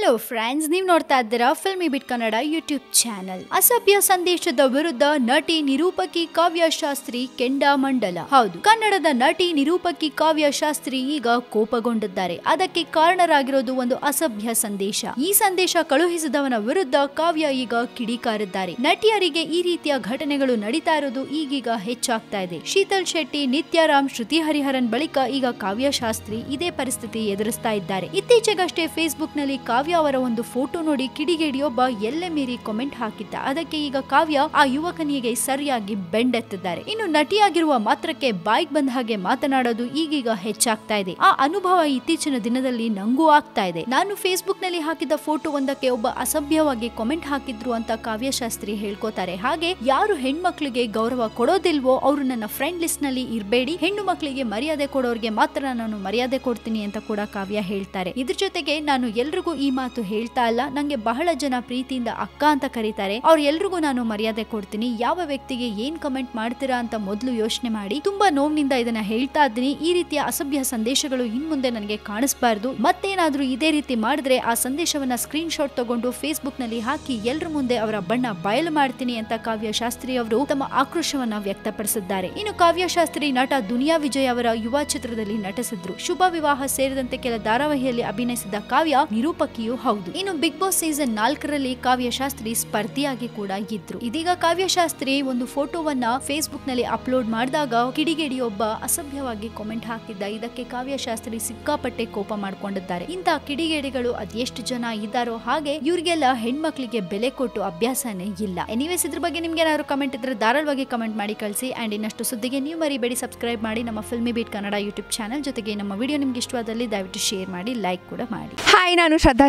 Hello friends ನೀವು ನೋಡ್ತಾ ಇದ್ದೀರಾ Filmy Beat Kannada YouTube channel ಅಸಭ್ಯ ಸಂದೇಶದ ವಿರುದ್ಧ ನಟಿ ನಿರೂಪಕಿ ಕಾವ್ಯ ಶಾಸ್ತ್ರಿ ಕೆಂಡಾಮಂಡಲ ಹೌದು, ಕನ್ನಡದ ನಟಿ ನಿರೂಪಕಿ ಕಾವ್ಯ ಶಾಸ್ತ್ರಿ ಈಗ ಕೋಪಗೊಂಡಿದ್ದಾರೆ. ಅದಕ್ಕೆ ಕಾರಣರಾಗಿರೋದು ಒಂದು ಅಸಭ್ಯ ಸಂದೇಶ. ಈ ಸಂದೇಶ ಕಳುಹಿಸಿದವನ ವಿರುದ್ಧ ಕಾವ್ಯ ಈಗ ಕಿಡಿಕಾರಿದ್ದಾರೆ. ನಟಿಯರಿಗೆ ಈ ರೀತಿಯ ಘಟನೆಗಳು ನಡೀತಾ ಇರೋದು ಈಗೀಗ ಹೆಚ್ಚಾಗ್ತಾ ಇದೆ. ಶೀತಲ್ ಶೆಟ್ಟಿ ನಿತ್ಯಾರಾಮ್ ಶ್ರುತಿ ಹರಿಹರನ್ ಬಳಿಕ ಈಗ ಕಾವ್ಯ ಶಾಸ್ತ್ರಿ ಇದೇ ಪರಿಸ್ಥಿತಿ ಎದುರಿಸ್ತಾ ಇದ್ದಾರೆ. ಇತ್ತೀಚೆಗಷ್ಟೇ ಫೇಸ್ಬುಕ್ನಲ್ಲಿ ಕಾವ್ಯ ಅವರ ಒಂದು ಫೋಟೋ ನೋಡಿ ಕಿಡಿಗೇಡಿಯೊಬ್ಬ ಎಲ್ಲೆ ಮೀರಿ ಕಾಮೆಂಟ್ ಹಾಕಿದ್ದ. ಅದಕ್ಕೆ ಈಗ ಕಾವ್ಯ ಆ ಯುವಕನಿಗೆ ಸರಿಯಾಗಿ ಬೆಂಡೆತ್ತಿದ್ದಾರೆ. ಇನ್ನು ನಟಿಯಾಗಿರುವ ಮಾತ್ರಕ್ಕೆ ಬಾಯ್ಗೆ ಬಂದ ಹಾಗೆ ಮಾತನಾಡೋದು ಈಗೀಗ ಹೆಚ್ಚಾಗ್ತಾ ಇದೆ. ಆ ಅನುಭವ ಇತ್ತೀಚಿನ ದಿನದಲ್ಲಿ ನಂಗೂ ಆಗ್ತಾ ಇದೆ. ನಾನು ಫೇಸ್ಬುಕ್ನಲ್ಲಿ ಹಾಕಿದ ಫೋಟೋ ಒಂದಕ್ಕೆ ಒಬ್ಬ ಅಸಭ್ಯವಾಗಿ ಕಾಮೆಂಟ್ ಹಾಕಿದ್ರು ಅಂತ ಕಾವ್ಯಶಾಸ್ತ್ರಿ ಹೇಳ್ಕೋತಾರೆ. ಹಾಗೆ ಯಾರು ಹೆಣ್ಮಕ್ಳಿಗೆ ಗೌರವ ಕೊಡೋದಿಲ್ವೋ ಅವರು ನನ್ನ ಫ್ರೆಂಡ್ ಲಿಸ್ಟ್ನಲ್ಲಿ ಇರಬೇಡಿ. ಹೆಣ್ಣು ಮಕ್ಕಳಿಗೆ ಮರ್ಯಾದೆ ಕೊಡೋರಿಗೆ ಮಾತ್ರ ನಾನು ಮರ್ಯಾದೆ ಕೊಡ್ತೀನಿ ಅಂತ ಕೂಡ ಕಾವ್ಯ ಹೇಳ್ತಾರೆ. ಇದ್ರ ಜೊತೆಗೆ ನಾನು ಎಲ್ರಿಗೂ ಈ ಮಾತು ಹೇಳ್ತಾ ಇಲ್ಲ. ನಂಗೆ ಬಹಳ ಜನ ಪ್ರೀತಿಯಿಂದ ಅಕ್ಕ ಅಂತ ಕರೀತಾರೆ. ಅವ್ರ ಎಲ್ರಿಗೂ ನಾನು ಮರ್ಯಾದೆ ಕೊಡ್ತೀನಿ. ಯಾವ ವ್ಯಕ್ತಿಗೆ ಏನ್ ಕಮೆಂಟ್ ಮಾಡ್ತೀರಾ ಅಂತ ಮೊದಲು ಯೋಚನೆ ಮಾಡಿ, ತುಂಬಾ ನೋವಿನಿಂದ ಇದನ್ನ ಹೇಳ್ತಾ ಇದ್ದೀನಿ. ಈ ರೀತಿಯ ಅಸಭ್ಯ ಸಂದೇಶಗಳು ಇನ್ ಮುಂದೆ ನನಗೆ ಕಾಣಿಸಬಾರ್ದು. ಮತ್ತೇನಾದ್ರೂ ಇದೇ ರೀತಿ ಮಾಡಿದ್ರೆ ಆ ಸಂದೇಶವನ್ನ ಸ್ಕ್ರೀನ್ ಶಾಟ್ ತಗೊಂಡು ಫೇಸ್ಬುಕ್ನಲ್ಲಿ ಹಾಕಿ ಎಲ್ರ ಮುಂದೆ ಅವರ ಬಣ್ಣ ಬಯಲು ಮಾಡ್ತೀನಿ ಅಂತ ಕಾವ್ಯ ಶಾಸ್ತ್ರಿ ಅವರು ತಮ್ಮ ಆಕ್ರೋಶವನ್ನ ವ್ಯಕ್ತಪಡಿಸಿದ್ದಾರೆ. ಇನ್ನು ಕಾವ್ಯ ಶಾಸ್ತ್ರಿ ನಟ ದುನಿಯಾ ವಿಜಯ್ ಅವರ ಯುವ ಚಿತ್ರದಲ್ಲಿ ನಟಿಸಿದ್ರು. ಶುಭ ವಿವಾಹ ಸೇರಿದಂತೆ ಕೆಲ ಧಾರಾವಾಹಿಯಲ್ಲಿ ಅಭಿನಯಿಸಿದ ಕಾವ್ಯ ನಿರೂಪಕಿಯೂ ಹೌದು. ಇನ್ನು ಬಿಗ್ ಬಾಸ್ ಸೀಸನ್ ನಾಲ್ಕರಲ್ಲಿ ಕಾವ್ಯಶಾಸ್ತ್ರಿ ಸ್ಪರ್ಧಿಯಾಗಿ ಕೂಡ ಇದ್ರು. ಇದೀಗ ಕಾವ್ಯಶಾಸ್ತ್ರಿ ಒಂದು ಫೋಟೋವನ್ನ ಫೇಸ್ಬುಕ್ನಲ್ಲಿ ಅಪ್ಲೋಡ್ ಮಾಡಿದಾಗ ಕಿಡಿಗೇಡಿಯೊಬ್ಬ ಅಸಭ್ಯವಾಗಿ ಕಾಮೆಂಟ್ ಹಾಕಿದ್ದ. ಇದಕ್ಕೆ ಕಾವ್ಯಶಾಸ್ತ್ರಿ ಸಿಕ್ಕಾಪಟ್ಟೆ ಕೋಪ ಮಾಡ್ಕೊಂಡಿದ್ದಾರೆ. ಇಂತಹ ಕಿಡಿಗೇಡಿಗಳು ಅದೆಷ್ಟು ಜನ ಇದ್ದಾರೋ ಹಾಗೆ ಇವರಿಗೆಲ್ಲ ಹೆಣ್ಮಕ್ಳಿಗೆ ಬೆಲೆ ಕೊಟ್ಟು ಅಭ್ಯಾಸನೇ ಇಲ್ಲ. ಎನಿವೇಸ್ ಇದ್ರ ಬಗ್ಗೆ ನಿಮ್ಗೆ ಏನಾದ್ರು ಕಮೆಂಟ್ ಇದ್ರೆ ಧಾರಾಳವಾಗಿ ಕಮೆಂಟ್ ಮಾಡಿ ಕಳಿಸಿ. ಅಂಡ್ ಇನ್ನಷ್ಟು ಸುದ್ದಿಗೆ ನೀವು ಮರಿಬೇಡಿ. ಸಬ್ಸ್ಕ್ರೈಬ್ ಮಾಡಿ ನಮ್ಮ Filmy Beat Kannada YouTube channel ಜೊತೆಗೆ ನಮ್ಮ ವಿಡಿಯೋ ನಿಮ್ಗೆ ಇಷ್ಟವಾದಲ್ಲಿ ದಯವಿಟ್ಟು ಶೇರ್ ಮಾಡಿ ಲೈಕ್ ಕೂಡ ಮಾಡಿ. ಹಾಯ್ ನಾನು ಶ್ರದ್ಧಾ